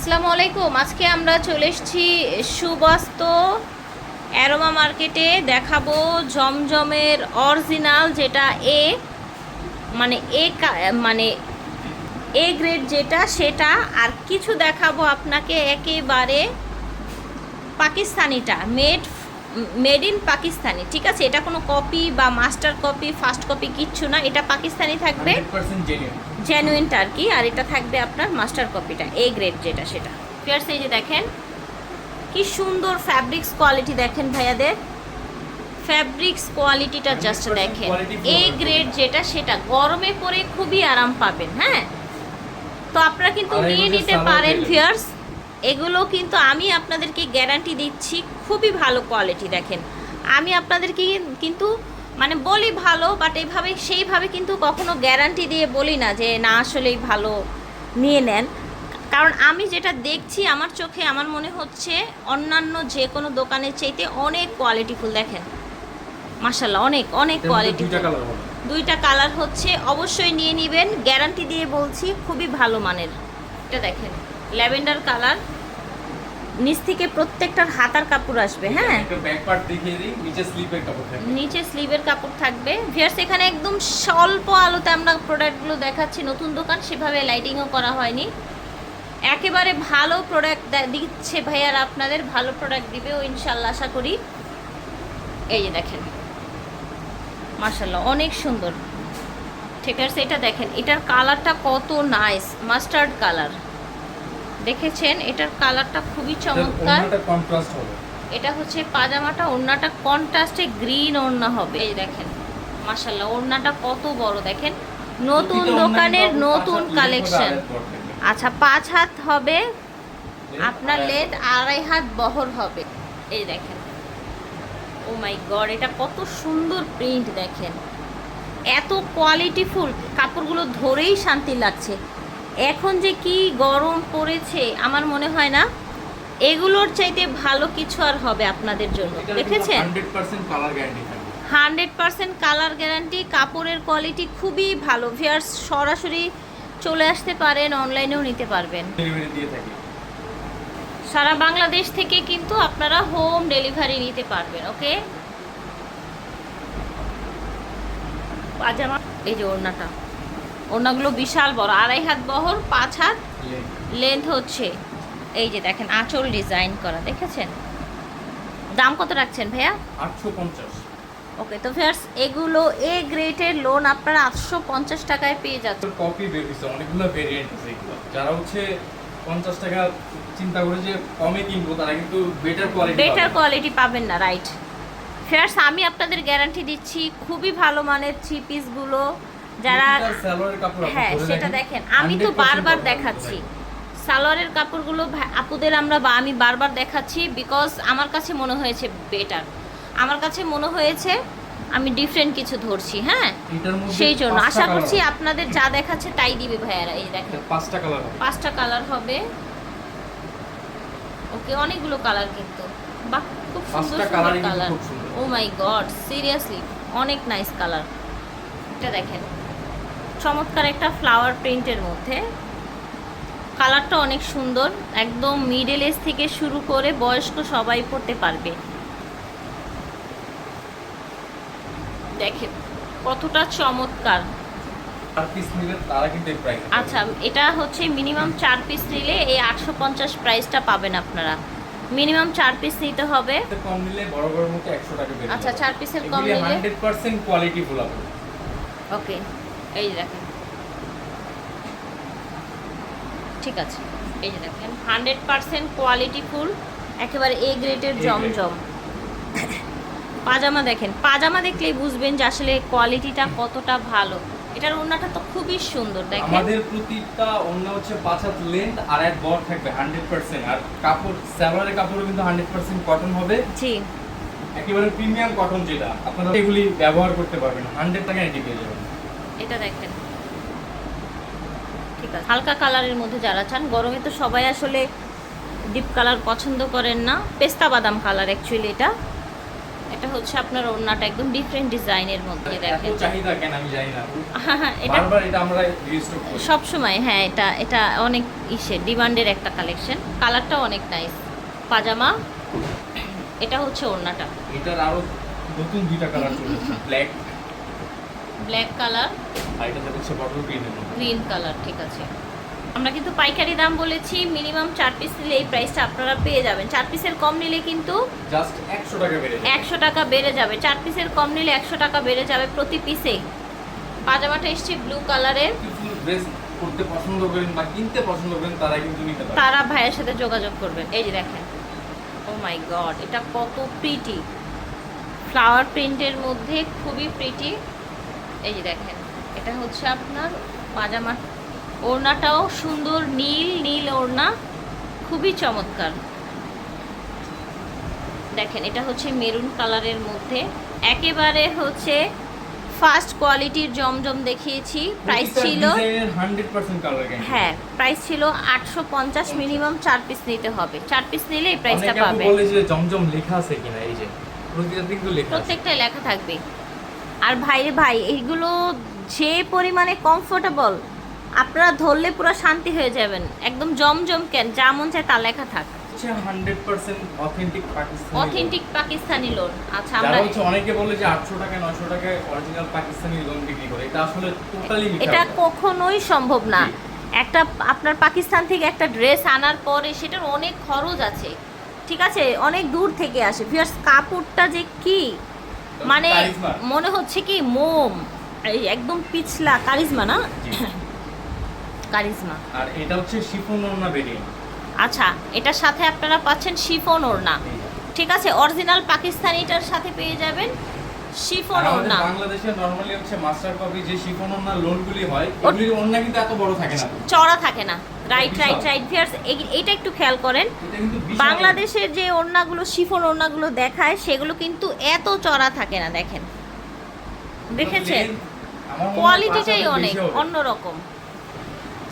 আসসালামু আলাইকুম। আজকে আমরা চলে এসেছি সুবাস্ত অ্যারোমা মার্কেটে। দেখাবো জমজমের অরিজিনাল যেটা এ মানে এ মানে এ গ্রেড যেটা, সেটা। আর কিছু দেখাবো আপনাকে একেবারে পাকিস্তানিটা মেড মেড ইন পাকিস্তানি ঠিক আছে? এটা কোনো কপি বা মাস্টার কপি ফার্স্ট কপি কিচ্ছু না এটা পাকিস্তানি থাকবে। 100% genuine জেনুইনটা আর কি আর এটা থাকবে আপনার মাস্টার কপিটা এ গ্রেড যেটা সেটা। ফিয়ার্স এই যে দেখেন কি সুন্দর ফ্যাব্রিক্স কোয়ালিটি দেখেন ভাইয়াদের। ফ্যাব্রিক্স কোয়ালিটিটা জাস্ট দেখেন। এ গ্রেড যেটা সেটা গরমে পরে খুবই আরাম পাবেন হ্যাঁ? তো আপনারা কিন্তু নিয়ে নিতে পারেন পেয়ে ভিয়ার্স এগুলো কিন্তু আমি আপনাদেরকে গ্যারান্টি দিচ্ছি খুবই ভালো কোয়ালিটি দেখেন। আমি আপনাদেরকে কিন্তু মানে বলি ভালো বাট এইভাবে সেইভাবে কিন্তু কখনো গ্যারান্টি দিয়ে বলি না যে না আসলেই ভালো নিয়ে নেন। কারণ আমি যেটা দেখছি আমার চোখে আমার মনে হচ্ছে অন্যান্য যে কোনো দোকানের চাইতে অনেক কোয়ালিটিফুল দেখেন। মাসাল্লাহ অনেক অনেক কোয়ালিটি দুইটা কালার দুইটা কালার হচ্ছে অবশ্যই নিয়ে নেবেন গ্যারান্টি দিয়ে বলছি খুবই ভালো মানের। এটা দেখেন। Lavender colour. নিচ থেকে প্রত্যেকটার হাতার কাপড় আসবে হ্যাঁ? নিচে স্লিভের কাপড় থাকবে। ভিয়ার্স এখানে একদম স্বল্প আলোতে আমরা প্রোডাক্টগুলো দেখাচ্ছি। নতুন দোকান সেভাবে লাইটিংও করা হয়নি। একেবারে ভালো প্রোডাক্ট দিচ্ছে ভাইয়ার আপনাদের ভালো প্রোডাক্ট দিবে ও ইনশাল্লাহ আশা করি। এই যে দেখেন। মার্শাল্লাহ অনেক সুন্দর। ঠিক আছে এটা দেখেন এটার কালারটা কত নাইস মাস্টার্ড কালার দেখেছেন এটার কালারটা খুবই চমৎকার। এটা হচ্ছে পাজামাটা ওড়নাটা কন্ট্রাস্টে গ্রিন ওড়না হবে। এই দেখেন মাশাল্লাহ ওড়নাটা কত বড় দেখেন। নতুন দোকানের নতুন কালেকশন আচ্ছা পাঁচ হাত হবে আপনার। লেদ আড়াই হাত বহর হবে। এই দেখেন ও মাই গড এটা কত সুন্দর প্রিন্ট দেখেন। এত কোয়ালিটিফুল কাপড়গুলো ধরেই শান্তি লাগছে। এখন যে কি গরম পড়েছে আমার মনে হয় না। এগুলোর চাইতে ভালো কিছু আর হবে আপনাদের জন্য। দেখেছেন? 100% colour guarantee hundred percent colour guarantee কাপড়ের কোয়ালিটি খুবই ভালো। ভিয়ার্স সরাসরি চলে আসতে পারেন অনলাইনেও নিতে পারবেন। সারা বাংলাদেশ থেকে কিন্তু আপনারা হোম ডেলিভারি নিতে পারবেন ওকে পাজামা এই যে ওড়নাটা। ওড়নাগুলো বিশাল বড়। আড়াই হাত বহর পাঁচ হাত লেন্থ হচ্ছে। এই যে দেখেন আঁচল ডিজাইন করা দেখেছেন? দাম কত রাখছেন ভাইয়া? 850 ওকে তো ফেয়ার্স এগুলো এ গ্রেটের লোন আপনারা আটশো পঞ্চাশ টাকায় পেয়ে যাচ্ছেন। কপি বের হইছে অনেকগুলো ভেরিয়েন্ট আছে এগুলো। যারা হচ্ছে 50 টাকা চিন্তা করে যে কমে কিনবো তারা কিন্তু বেটার কোয়ালিটি বেটার কোয়ালিটি পাবেন না রাইট ফেয়ার্স আমি আপনাদের গ্যারান্টি দিচ্ছি খুবই ভালো মানের থ্রি পিসগুলো যারা হ্যাঁ সেটা দেখেন। আমি তো বারবার দেখাচ্ছি। সালোয়ারের কাপড়গুলো আপুদের আমরা বা আমি বারবার দেখাচ্ছি বিকজ আমার কাছে মনে হয়েছে বেটার আমার কাছে মনে হয়েছে আমি ডিফারেন্ট কিছু ধরছি হ্যাঁ? সেই জন্য আশা করছি আপনাদের যা দেখাচ্ছে তাই দিবে ভাইয়ারা এই দেখেন। পাঁচটা কালার পাঁচটা কালার হবে। ওকে অনেকগুলো কালার কিন্তু। বাহ খুব সুন্দর সুন্দর colour oh my god seriously অনেক নাইস কালার এটা দেখেন। চমৎকার একটা ফ্লাওয়ার প্রিন্টের মধ্যে। কালারটা অনেক সুন্দর একদম মিডল এজ থেকে শুরু করে বয়স্ক সবাই পড়তে পারবে। দেখেন কতটা চমৎকার। আচ্ছা এটা হচ্ছে মিনিমাম চার পিস নিলে এই আটশো পঞ্চাশ প্রাইসটা পাবেন আপনারা। মিনিমাম চার পিস নিতে হবে। কম নিলে বড় বড় মতো 100 টাকা আচ্ছা চার পিসের কম নিলে 100% কোয়ালিটি ফুল ওকে এই দেখেন। ঠিক আছে এই যে দেখেন হান্ড্রেড পার্সেন্ট কোয়ালিটি ফুল একেবারে এ grade। জমজম। পাজামা দেখেন পাজামা দেখলেই বুঝবেন যে আসলে কোয়ালিটিটা কতটা ভালো। এটার ওড়নাটা তো খুবই সুন্দর দেখেন। আমাদের প্রতিটা অন্য হচ্ছে পাঁচ হাত লেন্থ আর এক বড় থাকবে 100% আর কাপড় সালোয়ারের কাপড়ও কিন্তু 100% কটন হবে। জি। একেবারে প্রিমিয়াম কটন যেটা আপনারা এগুলি ব্যবহার করতে পারবেন 100 টাকা এটি পেয়ে যাবেন। এটা দেখেন। ঠিক আছে। হালকা কালারের মধ্যে যারা চান গরমে তো সবাই আসলে ডিপ কালার পছন্দ করেন না। পেস্তা বাদাম কালার অ্যাকচুয়ালি এটা। এটা হচ্ছে আপনার ওড়নাটা একদম ডিফারেন্ট ডিজাইনের মধ্যে দেখেন। চাহিদা কেন আমি জানি না। এটা বারবার এটা আমরা রিস্টক করি সব সময় হ্যাঁ এটা এটা অনেক ইসে ডিমান্ডের একটা কালেকশন কালারটাও অনেক নাইস পাজামা এটা হচ্ছে ওড়নাটা। এটার আরও নতুন দুইটা কালার চলেছে ব্ল্যাক ব্ল্যাক কালার। আর বটল মধ্যে। গ্রিন কালার ঠিক আছে। আমরা কিন্তু পাইকারি দাম বলেছি মিনিমাম চার পিস নিলে এই প্রাইসটা আপনারা পেয়ে যাবেন। চার পিসের কম নিলে কিন্তু জাস্ট একশো টাকা বেড়ে একশো টাকা বেড়ে যাবে। চার পিসের কম নিলে একশো টাকা বেড়ে যাবে প্রতি পিসে পাজামাটা এসছে ব্লু কালারের। করতে পছন্দ করেন বা কিনতে পছন্দ করেন তারা কিন্তু নিতে পারে তারা ভাইয়ের সাথে যোগাযোগ করবেন এই যে দেখেন। ও মাই গড এটা কত প্রিটি ফ্লাওয়ার প্রিন্টের মধ্যে খুবই প্রিটি এই যে দেখেন এটা হচ্ছে আপনার পাজামা। ওড়নাটাও সুন্দর নীল নীল ওড়না খুবই চমৎকার। দেখেন এটা হচ্ছে মেরুন কালারের মধ্যে। একেবারে হচ্ছে ফার্স্ট কোয়ালিটির জমজম দেখিয়েছি। প্রাইস ছিল হ্যাঁ প্রাইস ছিল আটশো পঞ্চাশ মিনিমাম চার পিস নিতে হবে। চার পিস নিলে এই প্রাইসটা পাবে জমজম লেখা আছে কিনা এই যে প্রত্যেকটাই লেখা থাকবে। আর ভাইরে ভাই এইগুলো যে পরিমাণে কমফোর্টেবল আপনারা ধরলে পুরো শান্তি হয়ে যাবেন। একদম জমজম কেন যা মন চায় তা লেখা থাক। অথেন্টিক পাকিস্তানি লোন আচ্ছা আমরা হচ্ছে অনেকে বলে যে আটশো টাকা নয়শো টাকায় অরিজিনাল পাকিস্তানি লোন বিক্রি করে। এটা আসলে টোটালি এটা কখনোই সম্ভব না। একটা আপনার পাকিস্তান থেকে একটা ড্রেস আনার পরে সেটার অনেক খরচ আছে। ঠিক আছে? অনেক দূর থেকে আসে। ভিউয়ার্স কাপড়টা যে কি? মানে মনে হচ্ছে কি মোম এই একদম পিছলা কারিজমা না? কারিজমা। আর এটা হচ্ছে শিফন ওড়না বেরিয়ে। আচ্ছা এটার সাথে আপনারা পাচ্ছেন শিফন ওড়না। ঠিক আছে অরিজিনাল পাকিস্তানিটার সাথে পেয়ে যাবেন। শিফন ওড়না। বাংলাদেশে নরমালি হচ্ছে মাস্টার কপি যে শিফন ওড়না লোনগুলি হয় এগুলির ওড়না কিন্তু এত বড় থাকে না। চড়া থাকে না। রাইট রাইট রাইট ভিউয়ার্স এইটা একটু খেয়াল করেন। এটা বাংলাদেশের যে ওড়নাগুলো শিফন ওড়নাগুলো দেখায় সেগুলো কিন্তু এত চড়া থাকে না দেখেন। দেখেছেন? কোয়ালিটিটাই অনেক অন্যরকম।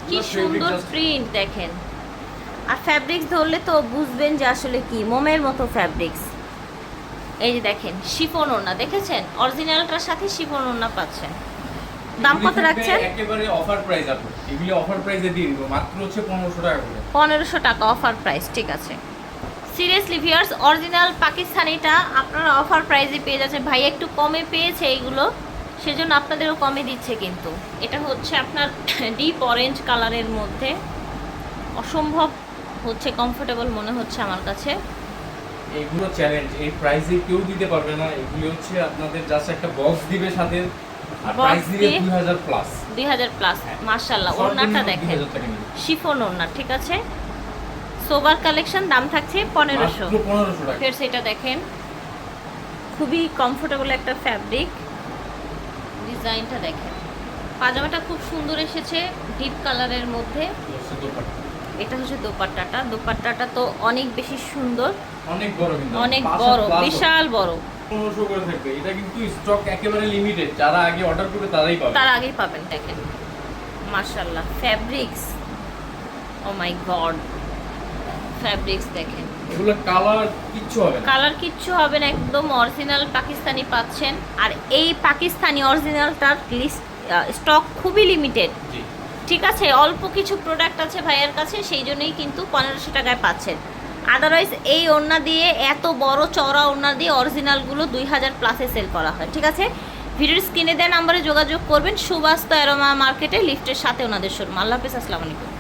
কি সুন্দর প্রিন্ট দেখেন। আর ফ্যাব্রিক্স ধরলে তো বুঝবেন যে আসলে কি মোমের মতো ফ্যাব্রিক্স এই যে দেখেন শিফন ওড়না দেখেছেন? অরিজিনালটার সাথে শিফন ওড়না পাচ্ছেন। দাম কত রাখছেন? একেবারে অফার প্রাইস আপু। এগুলি অফার প্রাইসে দিয়ে দিব মাত্র হচ্ছে পনেরোশো টাকা করে। পনেরোশো টাকা অফার প্রাইস ঠিক আছে। সিরিয়াসলি ভিয়ার্স অরিজিনাল পাকিস্তানিটা আপনারা অফার প্রাইসে পেয়ে যাচ্ছেন। ভাই একটু কমে পেয়েছে এইগুলো সেজন্য আপনাদেরও কমে দিচ্ছে কিন্তু। এটা হচ্ছে আপনার ডিপ অরেঞ্জ কালারের মধ্যে। অসম্ভব হচ্ছে কমফোর্টেবল মনে হচ্ছে আমার কাছে। এইগুলো চ্যালেঞ্জ এই প্রাইসে কেউ দিতে পারবে না এগুলি হচ্ছে আপনাদের জাস্ট একটা বক্স দিবে সাথে আর প্রাইস দিবে দিয়ে- দুই হাজার প্লাস দুই হাজার প্লাস মার্শাল্লাহ ওড়নাটা দেখেন। শিফন ওড়না ঠিক আছে? সোবার কালেকশন দাম থাকছে পনেরোশো। মাত্র পনেরোশো টাকা। ফের সেটা দেখেন। খুবই কমফোর্টেবল একটা ফ্যাব্রিক ডিজাইনটা দেখেন। পাজামাটা খুব সুন্দর এসেছে ডিপ কালারের মধ্যে। এটা হচ্ছে দোপাট্টাটা। দোপাট্টাটা তো অনেক বেশি সুন্দর। অনেক বড় কিন্তু। অনেক বড় বিশাল বড়। পনেরোশো করে থাকবে। এটা কিন্তু স্টক একেবারে লিমিটেড যারা আগে অর্ডার করবে তারাই পাবে। তার আগেই পাবেন দেখেন। মার্শাল্লাহ fabrics oh my god fabrics দেখেন। এগুলো কালার কিচ্ছু হবে না। কালার কিচ্ছু হবে না। একদম অরিজিনাল পাকিস্তানি পাচ্ছেন। আর এই পাকিস্তানি অরিজিনালটার লিস্ট স্টক খুবই লিমিটেড জি। ঠিক আছে, অল্প কিছু প্রোডাক্ট আছে ভাইয়ের কাছে, সেই জন্যই কিন্তু পনেরোশো টাকায় পাচ্ছেন। আদারওয়াইজ এই ওড়না দিয়ে, এত বড় চড়া ওড়না দিয়ে অরিজিনালগুলো দুই হাজার প্লাসে সেল করা হয়, ঠিক আছে? ভিডিওর স্ক্রিনে দেওয়া নাম্বারে যোগাযোগ করবেন সুবাস্ত অ্যারোমা মার্কেটে লিফটের সাথে ওনাদের শোরুম আল্লাহ হাফিজ, আসসালামু আলাইকুম।